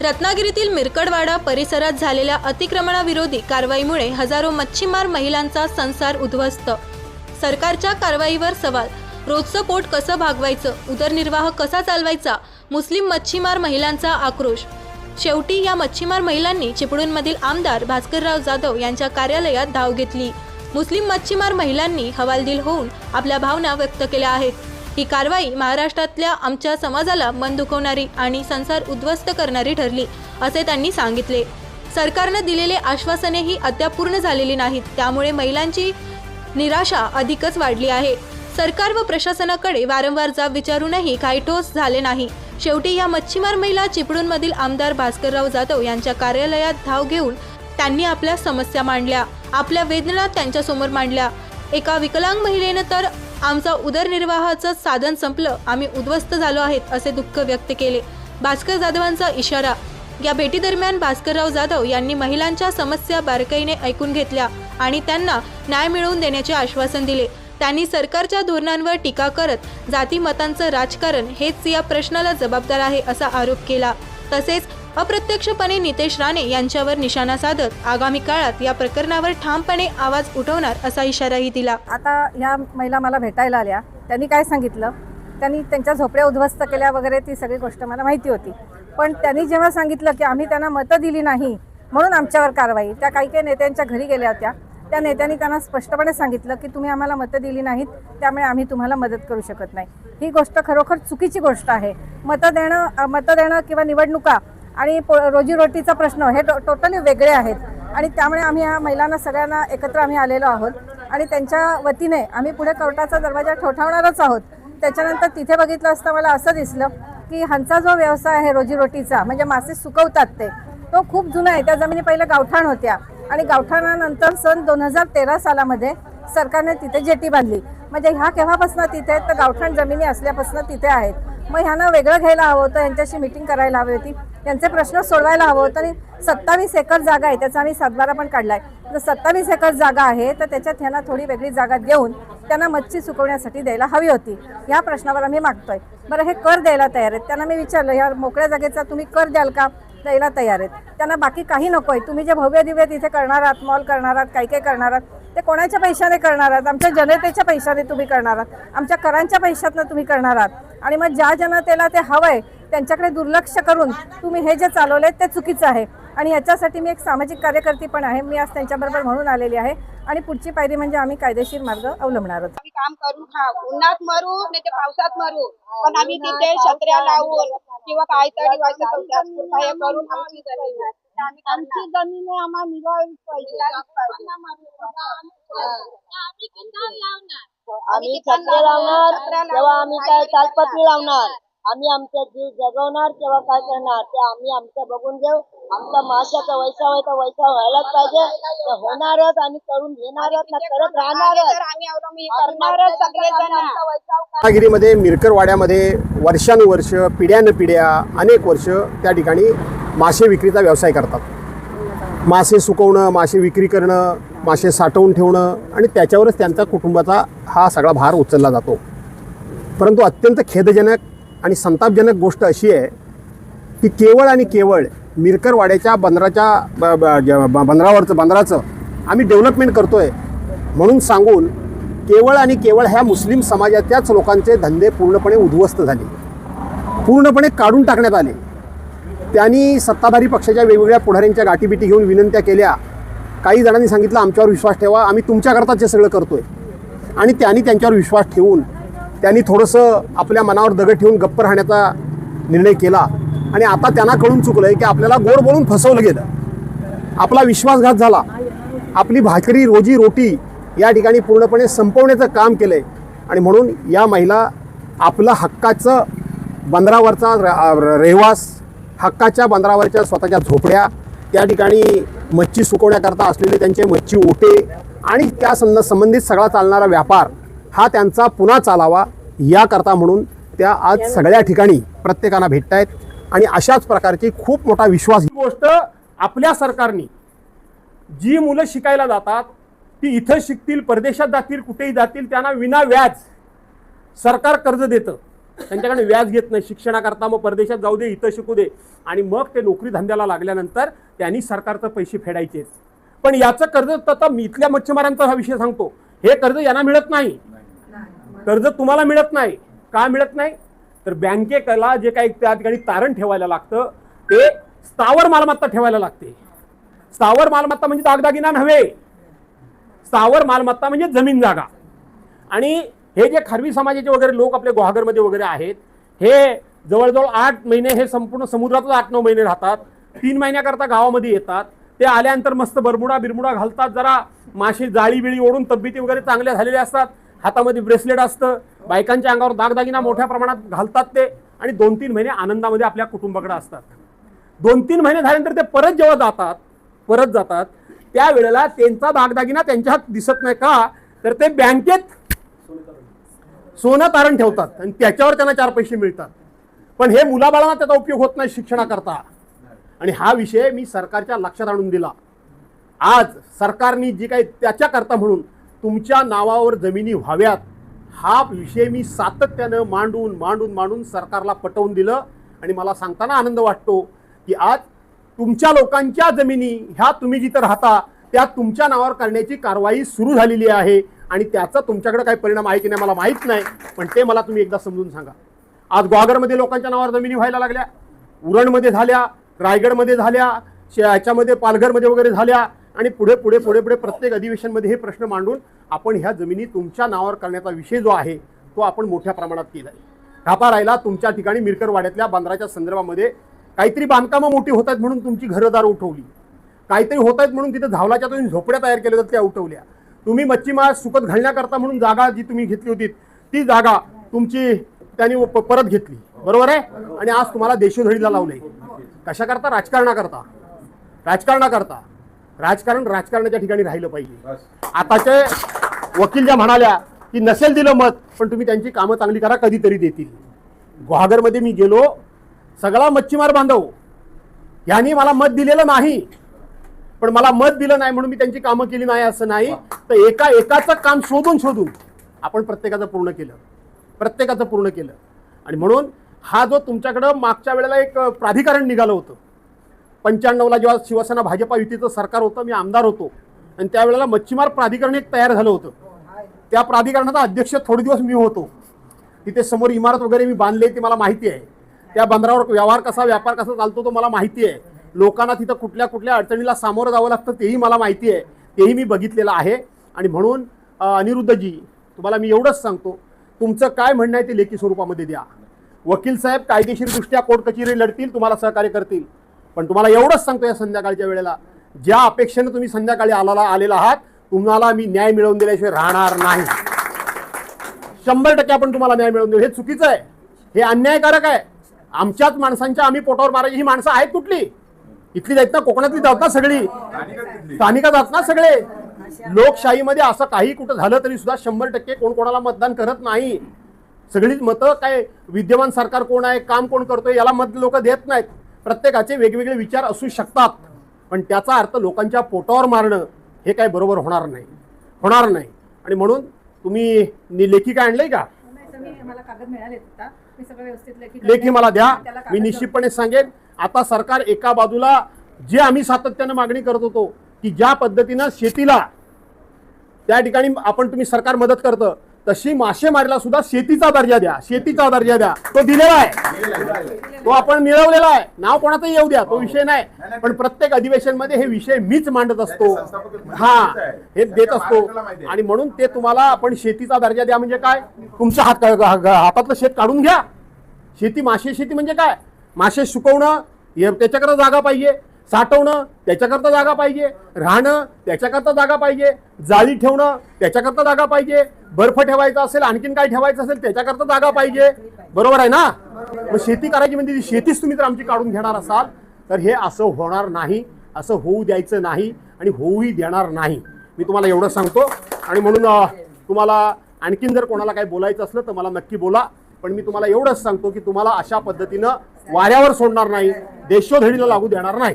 रत्नागिरीतील मिरकडवाडा परिसरात झालेल्या अतिक्रमणाविरोधी कारवाईमुळे हजारो मच्छीमार महिलांचा संसार उद्ध्वस्त. सरकारच्या कारवाईवर सवाल. रोजचं पोट कसं भागवायचं? उदरनिर्वाह कसा चालवायचा? मुस्लिम मच्छीमार महिलांचा आक्रोश. शेवटी या मच्छीमार महिलांनी चिपळूणमधील आमदार भास्करराव जाधव यांच्या कार्यालयात धाव घेतली. मुस्लिम मच्छीमार महिलांनी हवालदिल होऊन आपल्या भावना व्यक्त केल्या आहेत. ही कारवाई महाराष्ट्रातल्या आमच्या समाजाला मन दुखवणारी आणि संसार उद्ध्वस्त करणारी ठरली असे त्यांनी सांगितले. सरकारनं दिलेले आश्वासनेही अद्याप पूर्ण झालेली नाहीत त्यामुळे महिलांची निराशा अधिकच वाढली आहे. सरकार व प्रशासनाकडे वारंवार जाब विचारूनही काही ठोस झाले नाही. शेवटी या मच्छीमार महिला चिपळूणमधील आमदार भास्करराव जाधव यांच्या कार्यालयात धाव घेऊन त्यांनी आपल्या समस्या मांडल्या. आपल्या वेदना त्यांच्यासमोर मांडल्या. एका विकलांग महिलेनं तर आमचा उदरनिर्वाहाचं साधन संपलं आम्ही उद्ध्वस्त झालो आहेत असे दुःख व्यक्त केले. भास्कर जाधवांचा इशारा या भेटीदरम्यान भास्करराव जाधव यांनी महिलांच्या समस्या बारकाईने ऐकून घेतल्या आणि त्यांना न्याय मिळवून देण्याचे आश्वासन दिले. त्यांनी सरकारच्या धोरणांवर टीका करत जातीमतांचं राजकारण हेच या प्रश्नाला जबाबदार आहे असा आरोप केला. तसेच अप्रत्यक्षपणे नितेश राणे यांच्यावर निशाणा साधत आगामी काळात या प्रकरणावर ठामपणे आवाज उठवणार असा इशाराही दिला. आता ह्या महिला मला भेटायला आल्या. त्यांनी काय सांगितलं? त्यांनी त्यांच्या झोपड्या उद्ध्वस्त केल्या वगैरे ती सगळी गोष्ट मला माहिती होती. पण त्यांनी जेव्हा सांगितलं की आम्ही त्यांना मतं दिली नाही म्हणून आमच्यावर कारवाई त्या काही काही नेत्यांच्या घरी गेल्या होत्या. त्या नेत्यांनी त्यांना स्पष्टपणे सांगितलं की तुम्ही आम्हाला मतं दिली नाहीत त्यामुळे आम्ही तुम्हाला मदत करू शकत नाही. ही गोष्ट खरोखर चुकीची गोष्ट आहे. मतं देणं मतं देणं किंवा निवडणुका आणि पो रोजीरोटीचा प्रश्न हे टो टोटली वेगळे आहेत. आणि त्यामुळे आम्ही ह्या महिलांना सगळ्यांना एकत्र आम्ही आलेलो आहोत. आणि त्यांच्या वतीने आम्ही पुढे कोर्टाचा दरवाजा ठोठावणारच आहोत. त्याच्यानंतर तिथे बघितलं असता मला असं दिसलं की ह्यांचा जो व्यवसाय आहे रोजीरोटीचा म्हणजे मासे सुकवतात ते तो खूप जुना आहे. त्या जमिनी पहिल्या गावठाण होत्या. आणि गावठाणानंतर सन दोन हजार तेरा सालामध्ये सरकारने तिथे जेटी बांधली. म्हणजे ह्या केव्हापासून तिथे आहेत? तर गावठाण जमिनी असल्यापासून तिथे आहेत. मग ह्यांना वेगळं घ्यायला हवं होतं यांच्याशी मिटिंग करायला हवी होती. यांचे प्रश्न सोडवायला हवं होतं आणि सत्तावीस एकर जागा आहे त्याचा आम्ही सातबारा पण काढला आहे तर सत्तावीस एकर जागा आहे तर त्याच्यात ह्यांना थोडी वेगळी जागा देऊन त्यांना मच्छी सुकवण्यासाठी द्यायला हवी होती. ह्या प्रश्नावर आम्ही मागतोय. बरं हे कर द्यायला तयार आहेत. त्यांना मी विचारलं ह्या मोकळ्या जागेचा तुम्ही कर द्याल का? द्यायला तयार आहेत. त्यांना बाकी काही नको आहे तुम्ही जे भव्य दिव्य तिथे करणार आहात मॉल करणार आहात काही काही करणार आहात ते कोणाच्या पैशाने करणार आहात? आमच्या जनतेच्या पैशाने तुम्ही करणार आहात. आमच्या करांच्या पैशातनं तुम्ही करणार आहात. आणि मग ज्या जनतेला ते हवंय त्यांच्याकडे दुर्लक्ष करून तुम्ही हे जे चालवलंय ते चुकीचं आहे. आणि याच्यासाठी मी एक सामाजिक कार्यकर्ती पण आहे. मी आज त्यांच्याबरोबर म्हणून आलेली आहे. आणि पुढची पायरी म्हणजे आम्ही कायदेशीर मार्ग अवलंबणार आहोत. काम करू उन्हात मरू नाही ते पावसात मरू. पण आम्ही तिथे छत्र्या लावून किंवा काहीतरी करून आमची आमची जमीन आहे आम्हाला मिळवावीच पाहिजे. आम्ही छत्र्या लावणार. तेव्हा आम्ही काय तालपत्री लावणार आम्ही आमचा जीव जगवणार तेव्हा काय करणार? ते आम्ही आमचं बघून घेऊ. आमचा माशाचा वैसाव आहे तर वैसाव व्हायलाच पाहिजे. ते होणारच आणि करून घेणारच ना करत राहणारच. मिरकरवाड्यामध्ये वर्षानुवर्ष पिढ्यानपिढ्या अनेक वर्ष त्या ठिकाणी मासे विक्रीचा व्यवसाय करतात. मासे सुकवणं मासे विक्री करणं मासे साठवून ठेवणं आणि त्याच्यावरच त्यांचा कुटुंबाचा हा सगळा भार उचलला जातो. परंतु अत्यंत खेदजनक आणि संतापजनक गोष्ट अशी आहे की केवळ आणि केवळ मिरकरवाड्याच्या बंदराच्या ब- ब- ब- बंदरावरचं बंदराचं आम्ही डेव्हलपमेंट करतो आहे म्हणून सांगून केवळ आणि केवळ ह्या मुस्लिम समाजाच्याच लोकांचे धंदे पूर्णपणे उद्ध्वस्त झाले. पूर्णपणे काढून टाकण्यात आले. त्यांनी सत्ताधारी पक्षाच्या वेगवेगळ्या पुढाऱ्यांच्या गाठीबिटी घेऊन विनंत्या केल्या. काही जणांनी सांगितलं आमच्यावर विश्वास ठेवा. आम्ही तुमच्याकरताच हे सगळं आहे आणि त्यांनी त्यांच्यावर विश्वास ठेवून त्यांनी थोडंसं आपल्या मनावर दगड ठेवून गप्प राहण्याचा निर्णय केला. आणि आता त्यांना कळून चुकलं आहे की आपल्याला गोड बोलून फसवलं गेलं. आपला विश्वासघात झाला. आपली भाकरी रोजी रोटी या ठिकाणी पूर्णपणे संपवण्याचं काम केलं आहे आणि म्हणून या महिला आपलं हक्काचं बंदरावरचा रहिवास हक्काच्या बंदरावरच्या स्वतःच्या झोपड्या त्या ठिकाणी मच्छी सुकवण्याकरता असलेले त्यांचे मच्छी ओटे आणि त्या संद संबंधित सगळा चालणारा व्यापार हा त्यांचा पुन्हा चालावा याकरता म्हणून त्या आज सगळ्या ठिकाणी प्रत्येकाला भेटतायत. आणि अशाच प्रकारची खूप मोठा विश्वास ही गोष्ट आपल्या सरकारने जी मुलं शिकायला जातात ती इथं शिकतील परदेशात जातील कुठेही जातील त्यांना विना व्याज सरकार कर्ज देतं. त्यांच्याकडे व्याज घेत नाही शिक्षणाकरता मग परदेशात जाऊ दे इथं शिकू दे. आणि मग ते नोकरी धंद्याला लागल्यानंतर त्यांनी सरकारचं पैसे फेडायचे. पण याचं कर्ज तर मी इथल्या मच्छीमारांचा हा विषय सांगतो. हे कर्ज यांना मिळत नाही. कर्ज तुम्हाला मिळत नाही. का मिळत नाही? तर बँकेला जे काही त्या ठिकाणी तारण ठेवायला लागतं ते स्थावर मालमत्ता ठेवायला लागते. स्थावर मालमत्ता म्हणजे दागदागिना नव्हे. स्थावर मालमत्ता म्हणजे जमीन जागा. आणि हे जे खारवी समाजाचे वगैरे लोक आपल्या गुहागरमध्ये वगैरे आहेत हे जवळजवळ आठ महिने हे संपूर्ण समुद्रातच आठ नऊ महिने राहतात. तीन महिन्याकरता गावामध्ये येतात. ते आल्यानंतर मस्त बरमुडा बिरमुडा घालतात. जरा मासे जाळी बिळी ओढून तब्येती वगैरे चांगल्या झालेल्या असतात. हातामध्ये ब्रेसलेट असतं. बायकांच्या अंगावर दागदागिना मोठ्या प्रमाणात घालतात ते आणि दोन तीन महिने आनंदामध्ये आपल्या कुटुंबाकडे असतात. दोन तीन महिने झाल्यानंतर ते परत जेव्हा जातात परत जातात त्यावेळेला त्यांचा दागदागिना त्यांच्या हात दिसत नाही का? तर ते बँकेत सोनं तारण ठेवतात आणि त्याच्यावर त्यांना चार पैसे मिळतात. पण हे मुलाबाळांना त्याचा उपयोग होत नाही शिक्षणाकरता. आणि हा विषय मी सरकारच्या लक्षात आणून दिला. आज सरकारने जी काही त्याच्याकरता म्हणून तुमच्या नावावर जमिनी व्हाव्यात हा विषय मी सातत्यानं मांडून मांडून मांडून सरकारला पटवून दिलं. आणि मला सांगताना आनंद वाटतो की आज तुमच्या लोकांच्या जमिनी ह्या तुम्ही जिथं राहता त्या तुमच्या नावावर करण्याची कारवाई सुरू झालेली आहे. आणि त्याचा तुमच्याकडे काय परिणाम आहे की नाही मला माहीत नाही पण ते मला तुम्ही एकदा समजून सांगा. आज ग्वागरमध्ये लोकांच्या नावावर जमिनी व्हायला लागल्या. उरणमध्ये झाल्या रायगडमध्ये झाल्या शे- याच्यामध्ये पालघरमध्ये वगैरे झाल्या. आणि पुढे पुढे पुढे पुढे प्रत्येक अधिवेशनमध्ये हे प्रश्न मांडून आपण ह्या जमिनी तुमच्या नावावर करण्याचा विषय जो आहे तो आपण मोठ्या प्रमाणात केला आहे ढापा राहिला तुमच्या ठिकाणी मिरकरवाड्यातल्या बांद्राच्या संदर्भामध्ये काहीतरी बांधकामं मोठी होत आहेत म्हणून तुमची घरदार उठवली. काहीतरी होत आहेत म्हणून तिथे धावलाच्या तुम्ही झोपड्या तयार केल्या जातात त्या उठवल्या. तुम्ही मच्छीमार सुकत घालण्याकरता म्हणून जागा जी तुम्ही घेतली होती ती जागा तुमची त्यांनी परत घेतली. बरोबर आहे? आणि आज तुम्हाला देशोधडीला लावले कशाकरता? राजकारणाकरता. राजकारणाकरता. राजकारण राजकारणाच्या ठिकाणी राहिलं पाहिजे. आताचे वकील ज्या म्हणाल्या की नसेल दिलं मत पण तुम्ही त्यांची कामं चांगली करा कधीतरी देतील. गुहागरमध्ये मी गेलो सगळा मच्छीमार बांधव यांनी मला मत दिलेलं नाही. पण मला मत दिलं नाही म्हणून मी त्यांची कामं केली नाही असं नाही. तर एका एकाचं काम शोधून शोधून आपण प्रत्येकाचं पूर्ण केलं. प्रत्येकाचं पूर्ण केलं. आणि म्हणून हा जो तुमच्याकडं मागच्या वेळेला एक प्राधिकरण निघालं होतं. पंच्याण्णवला जेव्हा शिवसेना भाजपा युतीचं सरकार होतं मी आमदार होतो. आणि त्यावेळेला मच्छीमार प्राधिकरण एक तयार झालं होतं. त्या प्राधिकरणाचा अध्यक्ष थोडे दिवस मी होतो. तिथे समोर इमारत वगैरे मी बांधली ती मला माहिती आहे. त्या बंदरावर व्यवहार कसा व्यापार कसा चालतो तो मला माहिती आहे. लोकांना तिथं कुठल्या कुठल्या अडचणीला सामोरं जावं लागतं तेही मला माहिती आहे. तेही मी बघितलेलं आहे. आणि म्हणून अनिरुद्धजी तुम्हाला मी एवढंच सांगतो तुमचं काय म्हणणं आहे ते लेखी स्वरूपामध्ये द्या. वकील साहेब कायदेशीरदृष्ट्या कोर्ट कचेरी लढतील तुम्हाला सहकार्य करतील. पण तुम्हाला एवढंच सांगतो या संध्याकाळच्या वेळेला ज्या अपेक्षेनं तुम्ही संध्याकाळी आला आलेला आहात तुम्हाला मी न्याय मिळवून दिल्याशिवाय राहणार नाही. शंभर टक्के आपण तुम्हाला न्याय मिळवून देऊ. हे चुकीचं आहे. हे अन्यायकारक आहे. आमच्याच माणसांच्या आम्ही पोटावर मारायची ही माणसं आहेत कुठली? इथली जात ना कोकणातली जात ना सगळी. स्थानिका जात ना सगळे. लोकशाहीमध्ये असं काही कुठं झालं तरी सुद्धा शंभर टक्के कोण कोणाला मतदान करत नाही. सगळीच मतं काय विद्यमान सरकार कोण आहे काम कोण करतोय याला मत लोक देत नाहीत. प्रत्येकाचे वेगवेगळे विचार असू शकतात. पण त्याचा अर्थ लोकांच्या पोटावर मारणं हे काय बरोबर होणार नाही. होणार नाही. आणि म्हणून तुम्ही लेखी काय आणलंय का? लेखी मला द्या. मी निश्चितपणे सांगेन. आता सरकार एका बाजूला जे आम्ही सातत्यानं मागणी करत होतो की ज्या पद्धतीनं शेतीला त्या ठिकाणी आपण तुम्ही सरकार मदत करतं तशी मासेमारीला सुद्धा शेतीचा दर्जा द्या शेतीचा दर्जा द्या. तो दिलेला आहे. तो आपण मिळवलेला आहे. नाव कोणाचंही येऊ द्या तो विषय नाही. पण प्रत्येक अधिवेशनमध्ये हे विषय मीच मांडत असतो. हा हे देत असतो. आणि म्हणून ते तुम्हाला आपण शेतीचा दर्जा द्या म्हणजे काय? तुमच्या हात हातातलं शेत काढून घ्या. शेती मासे शेती म्हणजे काय? मासे सुकवणं त्याच्याकरता जागा पाहिजे. साठवणं त्याच्याकरता जागा पाहिजे. राहणं त्याच्याकरता जागा पाहिजे. जाळी ठेवणं त्याच्याकरता जागा पाहिजे. बर्फ ठेवायचा असेल आणखीन काय ठेवायचं असेल त्याच्याकरता जागा पाहिजे. बरोबर आहे ना? मग शेती करायची म्हणजे शेतीच तुम्ही जर आमची काढून घेणार असाल. तर हे असं होणार नाही. असं होऊ द्यायचं नाही आणि होऊही देणार नाही. मी तुम्हाला एवढं सांगतो. आणि म्हणून तुम्हाला आणखीन जर कोणाला काही बोलायचं असलं तर मला नक्की बोला. पण मी तुम्हाला एवढंच सांगतो की तुम्हाला अशा पद्धतीनं वाऱ्यावर सोडणार नाही देशोधडीला लागू देणार नाही.